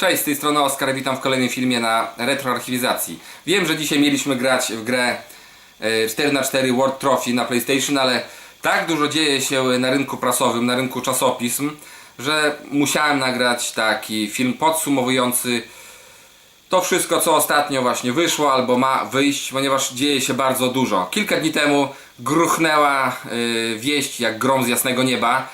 Cześć, z tej strony Oskar, witam w kolejnym filmie na retroarchiwizacji. Wiem, że dzisiaj mieliśmy grać w grę e, 4x4 World Trophy na PlayStation, ale tak dużo dzieje się na rynku prasowym, na rynku czasopism, że musiałem nagrać taki film podsumowujący to wszystko, co ostatnio właśnie wyszło albo ma wyjść, ponieważ dzieje się bardzo dużo. Kilka dni temu gruchnęła yy, wieść jak grom z jasnego nieba,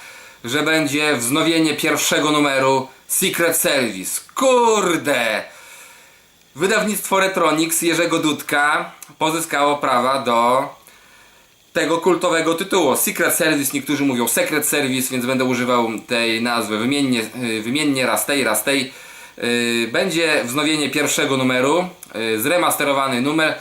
że będzie wznowienie pierwszego numeru Secret Service. Kurde! Wydawnictwo Retronix Jerzego Dudka pozyskało prawa do tego kultowego tytułu. Secret Service, niektórzy mówią Secret Service, więc będę używał tej nazwy wymiennie, yy, wymiennie raz tej, raz tej. Yy, Będzie wznowienie pierwszego numeru, yy, zremasterowany numer,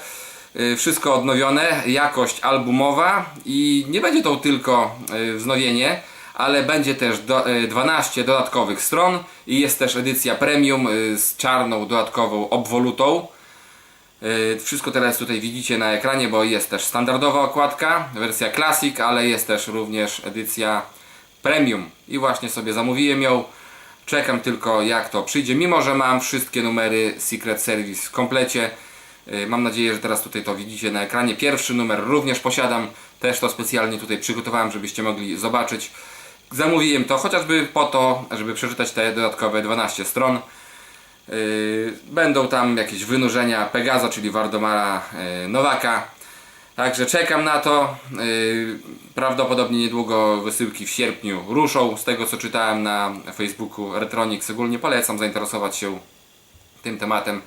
wszystko odnowione, jakość albumowa i nie będzie to tylko wznowienie, ale będzie też do, yy, 12 dodatkowych stron i jest też edycja premium yy, z czarną dodatkową obwolutą. Yy, Wszystko teraz tutaj widzicie na ekranie, bo jest też standardowa okładka, wersja Classic, ale jest też również edycja Premium. I właśnie sobie zamówiłem ją. Czekam tylko jak to przyjdzie, mimo że mam wszystkie numery Secret Service w komplecie. Mam nadzieję, że teraz tutaj to widzicie na ekranie. Pierwszy numer również posiadam, też to specjalnie tutaj przygotowałem, żebyście mogli zobaczyć. Zamówiłem to chociażby po to, żeby przeczytać te dodatkowe 12 stron. Yy, Będą tam jakieś wynurzenia Pegaza, czyli Wardomara yy, Nowaka. Także czekam na to. Yy, Prawdopodobnie niedługo wysyłki w sierpniu ruszą. Z tego co czytałem na Facebooku Retronix, ogólnie polecam zainteresować się tym tematem.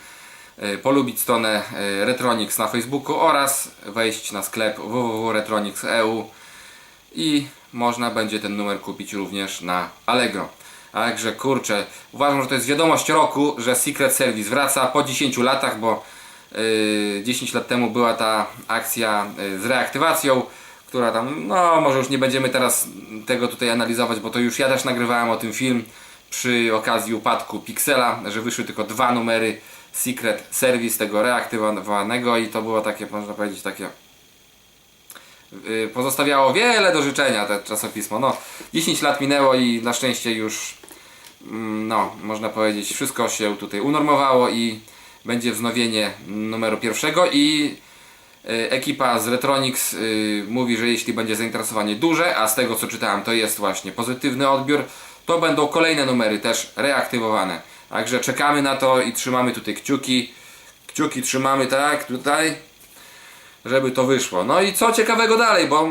Polubić stronę Retronix na Facebooku oraz wejść na sklep www.retronix.eu i można będzie ten numer kupić również na Allegro. Także kurczę, uważam, że to jest wiadomość roku, że Secret Service wraca po 10 latach, bo yy, 10 lat temu była ta akcja yy, z reaktywacją, która tam, no może już nie będziemy teraz tego tutaj analizować, bo to już ja też nagrywałem o tym film przy okazji upadku Pixela, że wyszły tylko dwa numery Secret Service tego reaktywowanego i to było takie, można powiedzieć, takie pozostawiało wiele do życzenia te czasopismo. No, 10 lat minęło i na szczęście już mm, no, można powiedzieć, wszystko się tutaj unormowało i będzie wznowienie numeru pierwszego i y, ekipa z Retronix y, mówi, że jeśli będzie zainteresowanie duże, a z tego co czytałem to jest właśnie pozytywny odbiór, to będą kolejne numery też reaktywowane. Także czekamy na to i trzymamy tutaj kciuki. Kciuki trzymamy tak, tutaj żeby to wyszło. No i co ciekawego dalej, bo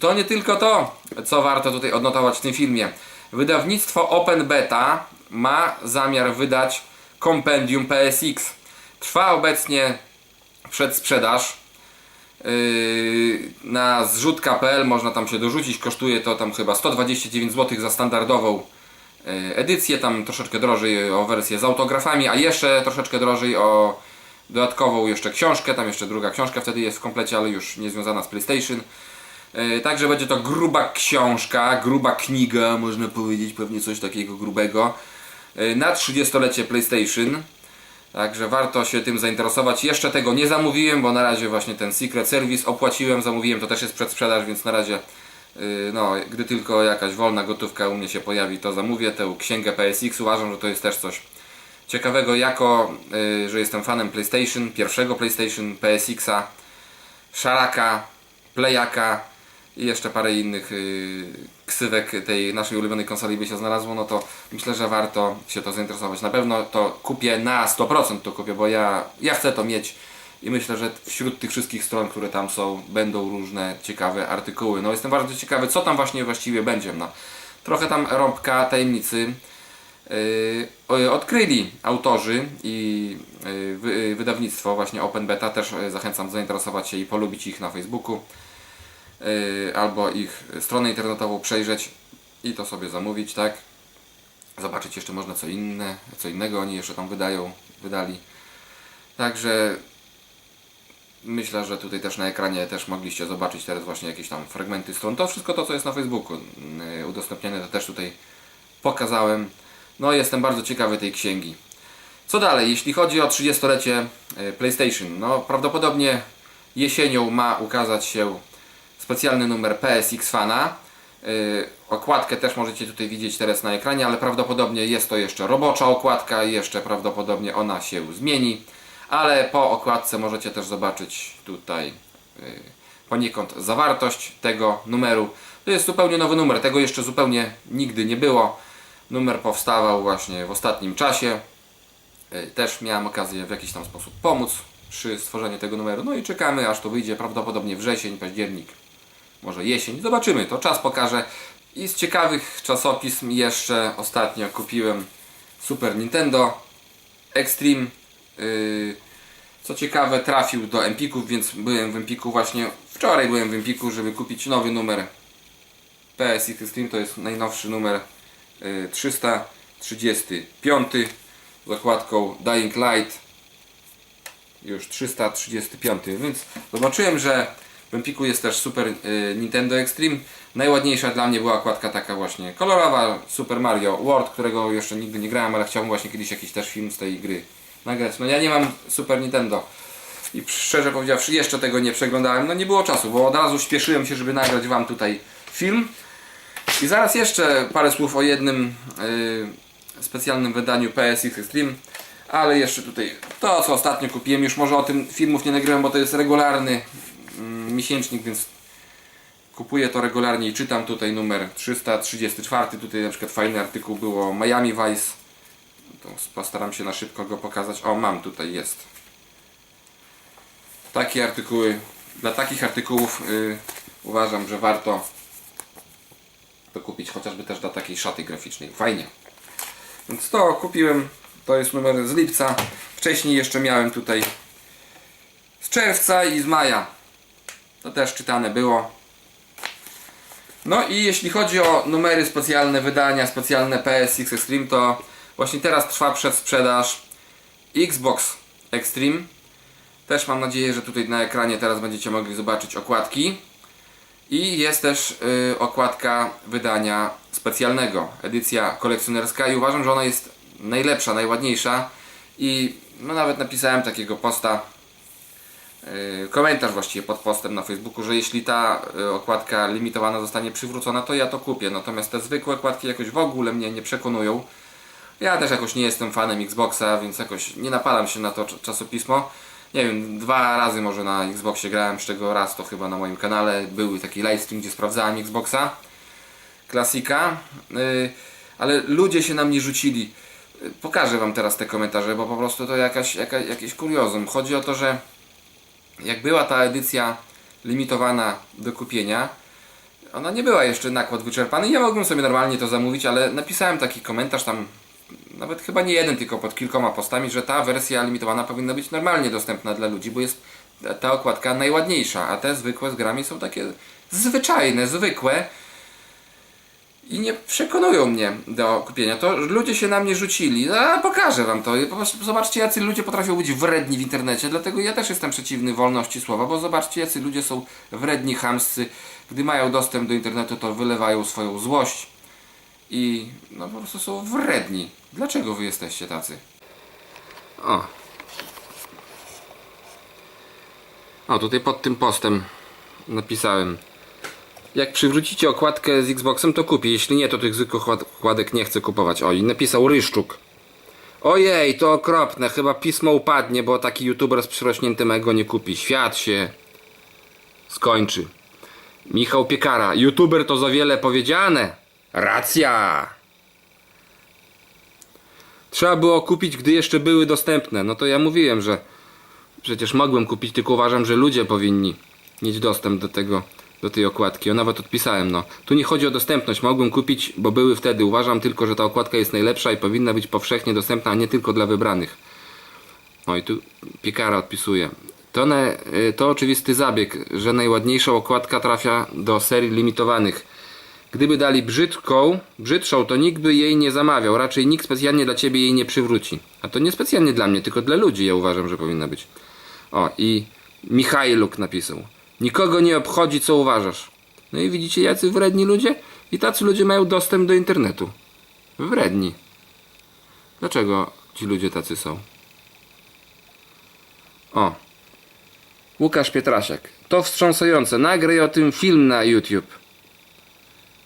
to nie tylko to, co warto tutaj odnotować w tym filmie. Wydawnictwo Open Beta ma zamiar wydać kompendium PSX. Trwa obecnie przedsprzedaż yy, na zrzutka.pl można tam się dorzucić, kosztuje to tam chyba 129 zł za standardową yy, edycję, tam troszeczkę drożej o wersję z autografami, a jeszcze troszeczkę drożej o dodatkową jeszcze książkę, tam jeszcze druga książka wtedy jest w komplecie, ale już nie związana z PlayStation. Yy, Także będzie to gruba książka, gruba kniga, można powiedzieć, pewnie coś takiego grubego, yy, na 30-lecie PlayStation. Także warto się tym zainteresować. Jeszcze tego nie zamówiłem, bo na razie właśnie ten Secret Service opłaciłem, zamówiłem, to też jest przedsprzedaż, więc na razie yy, no, gdy tylko jakaś wolna gotówka u mnie się pojawi, to zamówię tę księgę PSX. Uważam, że to jest też coś ciekawego, jako yy, że jestem fanem PlayStation, pierwszego PlayStation, PSX-a, Szaraka, Playaka i jeszcze parę innych yy, ksywek tej naszej ulubionej konsoli by się znalazło, no to myślę, że warto się to zainteresować. Na pewno to kupię na 100% to kupię, bo ja, ja chcę to mieć i myślę, że wśród tych wszystkich stron, które tam są, będą różne ciekawe artykuły. No jestem bardzo ciekawy, co tam właśnie właściwie będzie. No, trochę tam rąbka tajemnicy odkryli autorzy i yy, wy, wydawnictwo właśnie Open Beta. Też zachęcam zainteresować się i polubić ich na Facebooku albo ich stronę internetową przejrzeć i to sobie zamówić, tak? Zobaczyć jeszcze można co inne, co innego oni jeszcze tam wydają, wydali. Także myślę, że tutaj też na ekranie też mogliście zobaczyć teraz właśnie jakieś tam fragmenty stron. To wszystko to, co jest na Facebooku udostępnione, to też tutaj pokazałem. No jestem bardzo ciekawy tej księgi. Co dalej, jeśli chodzi o 30-lecie yy, PlayStation? No prawdopodobnie jesienią ma ukazać się specjalny numer PSX Fana. Yy, okładkę też możecie tutaj widzieć teraz na ekranie, ale prawdopodobnie jest to jeszcze robocza okładka i jeszcze prawdopodobnie ona się zmieni. Ale po okładce możecie też zobaczyć tutaj yy, poniekąd zawartość tego numeru. To jest zupełnie nowy numer, tego jeszcze zupełnie nigdy nie było. Numer powstawał właśnie w ostatnim czasie. Yy, Też miałem okazję w jakiś tam sposób pomóc przy stworzeniu tego numeru. No i czekamy aż to wyjdzie prawdopodobnie wrzesień, październik może jesień. Zobaczymy, to czas pokaże. I z ciekawych czasopism jeszcze ostatnio kupiłem Super Nintendo Extreme. Yy, co ciekawe, trafił do Empików, więc byłem w Empiku właśnie. Wczoraj byłem w Empiku, żeby kupić nowy numer PSX Extreme. To jest najnowszy numer 335 z okładką Dying Light już 335, więc zobaczyłem, że w Empiku jest też Super y, Nintendo Extreme. Najładniejsza dla mnie była okładka taka właśnie kolorowa Super Mario World, którego jeszcze nigdy nie grałem, ale chciałbym właśnie kiedyś jakiś też film z tej gry nagrać. No ja nie mam Super Nintendo i szczerze powiedziawszy jeszcze tego nie przeglądałem, no nie było czasu, bo od razu śpieszyłem się, żeby nagrać Wam tutaj film. I zaraz jeszcze parę słów o jednym y, specjalnym wydaniu PSX Extreme. Ale jeszcze tutaj to, co ostatnio kupiłem, już może o tym filmów nie nagrywam, bo to jest regularny mm, miesięcznik, więc kupuję to regularnie i czytam tutaj numer 334. Tutaj na przykład fajny artykuł było Miami Vice. To postaram się na szybko go pokazać. O, mam tutaj, jest. Takie artykuły, dla takich artykułów y, uważam, że warto to kupić, chociażby też dla takiej szaty graficznej. Fajnie. Więc to kupiłem. To jest numer z lipca. Wcześniej jeszcze miałem tutaj z czerwca i z maja. To też czytane było. No i jeśli chodzi o numery specjalne, wydania specjalne PSX Extreme, to właśnie teraz trwa przedsprzedaż Xbox Extreme. Też mam nadzieję, że tutaj na ekranie teraz będziecie mogli zobaczyć okładki. I jest też y, okładka wydania specjalnego, edycja kolekcjonerska i uważam, że ona jest najlepsza, najładniejsza i no, nawet napisałem takiego posta, y, komentarz właściwie pod postem na Facebooku, że jeśli ta y, okładka limitowana zostanie przywrócona, to ja to kupię, natomiast te zwykłe okładki jakoś w ogóle mnie nie przekonują. Ja też jakoś nie jestem fanem Xboxa, więc jakoś nie napalam się na to cz- czasopismo. Nie wiem, dwa razy może na Xboxie grałem, z czego raz to chyba na moim kanale. Był taki livestream, gdzie sprawdzałem Xboxa. Klasika. Yy, ale ludzie się na mnie rzucili. Pokażę wam teraz te komentarze, bo po prostu to jakaś, jaka, jakieś kuriozum. Chodzi o to, że jak była ta edycja limitowana do kupienia, ona nie była jeszcze nakład wyczerpany. Ja mogłem sobie normalnie to zamówić, ale napisałem taki komentarz tam, nawet chyba nie jeden, tylko pod kilkoma postami, że ta wersja limitowana powinna być normalnie dostępna dla ludzi, bo jest ta- okładka najładniejsza, a te zwykłe z grami są takie zwyczajne, zwykłe i nie przekonują mnie do kupienia. To ludzie się na mnie rzucili. A pokażę wam to. Zobaczcie, jacy ludzie potrafią być wredni w internecie. Dlatego ja też jestem przeciwny wolności słowa, bo zobaczcie, jacy ludzie są wredni, chamscy. Gdy mają dostęp do internetu, to wylewają swoją złość i no po prostu są wredni. Dlaczego wy jesteście tacy? O. O, tutaj pod tym postem napisałem. Jak przywrócicie okładkę z Xboxem, to kupię. Jeśli nie, to tych zwykłych okład- okładek nie chcę kupować. O, i napisał Ryszczuk. Ojej, to okropne. Chyba pismo upadnie, bo taki youtuber z przyrośniętym ego nie kupi. Świat się skończy. Michał Piekara. YouTuber to za wiele powiedziane. Racja. Trzeba było kupić, gdy jeszcze były dostępne. No to ja mówiłem, że przecież mogłem kupić, tylko uważam, że ludzie powinni mieć dostęp do tego, do tej okładki. O nawet odpisałem, no. Tu nie chodzi o dostępność, mogłem kupić, bo były wtedy. Uważam tylko, że ta okładka jest najlepsza i powinna być powszechnie dostępna, a nie tylko dla wybranych. No i tu piekara odpisuje. To, ne, y, to oczywisty zabieg, że najładniejsza okładka trafia do serii limitowanych. Gdyby dali brzydką, brzydszą, to nikt by jej nie zamawiał. Raczej nikt specjalnie dla ciebie jej nie przywróci. A to nie specjalnie dla mnie, tylko dla ludzi ja uważam, że powinna być. O, i Michajluk napisał. Nikogo nie obchodzi, co uważasz. No i widzicie, jacy wredni ludzie? I tacy ludzie mają dostęp do internetu. Wredni. Dlaczego ci ludzie tacy są? O. Łukasz Pietrasiak. To wstrząsające. Nagraj o tym film na YouTube.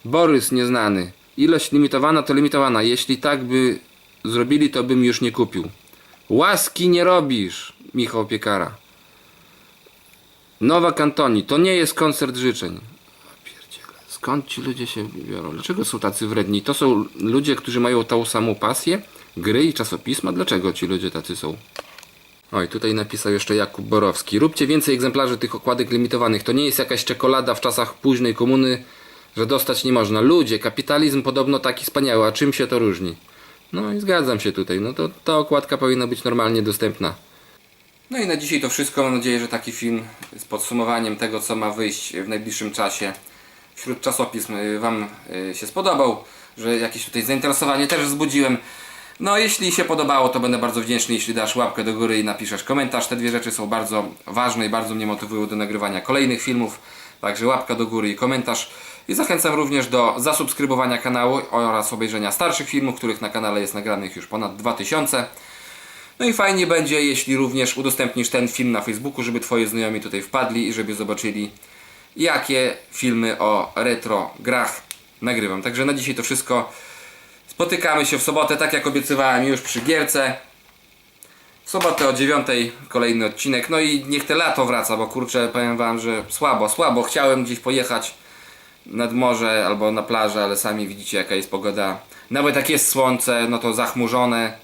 Borys nieznany. Ilość limitowana to limitowana. Jeśli tak by zrobili, to bym już nie kupił. Łaski nie robisz, Michał Piekara. Nowa Kantoni, to nie jest koncert życzeń. Skąd ci ludzie się biorą? Dlaczego są tacy wredni? To są ludzie, którzy mają tą samą pasję, gry i czasopisma? Dlaczego ci ludzie tacy są? Oj, tutaj napisał jeszcze Jakub Borowski. Róbcie więcej egzemplarzy tych okładek limitowanych. To nie jest jakaś czekolada w czasach późnej komuny, że dostać nie można. Ludzie, kapitalizm podobno taki wspaniały, a czym się to różni? No i zgadzam się tutaj. No to ta okładka powinna być normalnie dostępna. No i na dzisiaj to wszystko. Mam nadzieję, że taki film z podsumowaniem tego, co ma wyjść w najbliższym czasie wśród czasopism y, Wam y, się spodobał, że jakieś tutaj zainteresowanie też wzbudziłem. No, jeśli się podobało, to będę bardzo wdzięczny, jeśli dasz łapkę do góry i napiszesz komentarz. Te dwie rzeczy są bardzo ważne i bardzo mnie motywują do nagrywania kolejnych filmów. Także łapka do góry i komentarz. I zachęcam również do zasubskrybowania kanału oraz obejrzenia starszych filmów, których na kanale jest nagranych już ponad 2000. No i fajnie będzie, jeśli również udostępnisz ten film na Facebooku, żeby Twoi znajomi tutaj wpadli i żeby zobaczyli, jakie filmy o retro grach nagrywam. Także na dzisiaj to wszystko. Spotykamy się w sobotę, tak jak obiecywałem już przy Gierce. W sobotę o 9 kolejny odcinek. No i niech te lato wraca, bo kurczę, powiem Wam, że słabo, słabo. Chciałem gdzieś pojechać nad morze albo na plażę, ale sami widzicie jaka jest pogoda. Nawet jak jest słońce, no to zachmurzone,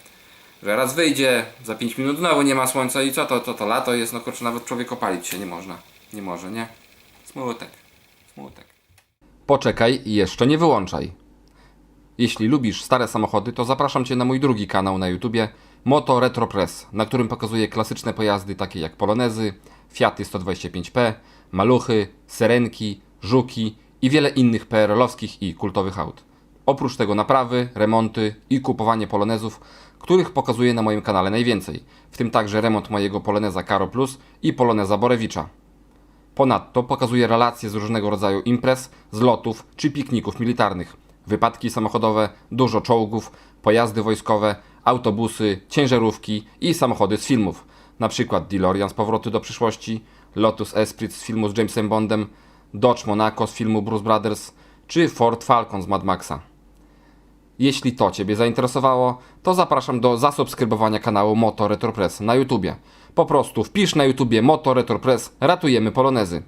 że raz wyjdzie, za 5 minut znowu nie ma słońca i co to, to, to lato jest, no kurczę, nawet człowiek opalić się nie można. Nie może, nie? Smutek, smutek. Poczekaj i jeszcze nie wyłączaj. Jeśli lubisz stare samochody, to zapraszam Cię na mój drugi kanał na YouTubie Moto Retro Press, na którym pokazuję klasyczne pojazdy takie jak Polonezy, Fiaty 125P, Maluchy, Serenki, Żuki i wiele innych PRL-owskich i kultowych aut. Oprócz tego naprawy, remonty i kupowanie Polonezów, których pokazuję na moim kanale najwięcej, w tym także remont mojego Poloneza Caro Plus i Poloneza Borewicza. Ponadto pokazuje relacje z różnego rodzaju imprez, zlotów czy pikników militarnych, wypadki samochodowe, dużo czołgów, pojazdy wojskowe, autobusy, ciężarówki i samochody z filmów, przykład DeLorean z Powrotu do przyszłości, Lotus Esprit z filmu z Jamesem Bondem, Dodge Monaco z filmu Bruce Brothers czy Ford Falcon z Mad Maxa. Jeśli to Ciebie zainteresowało, to zapraszam do zasubskrybowania kanału Moto Retro Press na YouTubie. Po prostu wpisz na YouTubie Moto Retro Press Ratujemy Polonezy.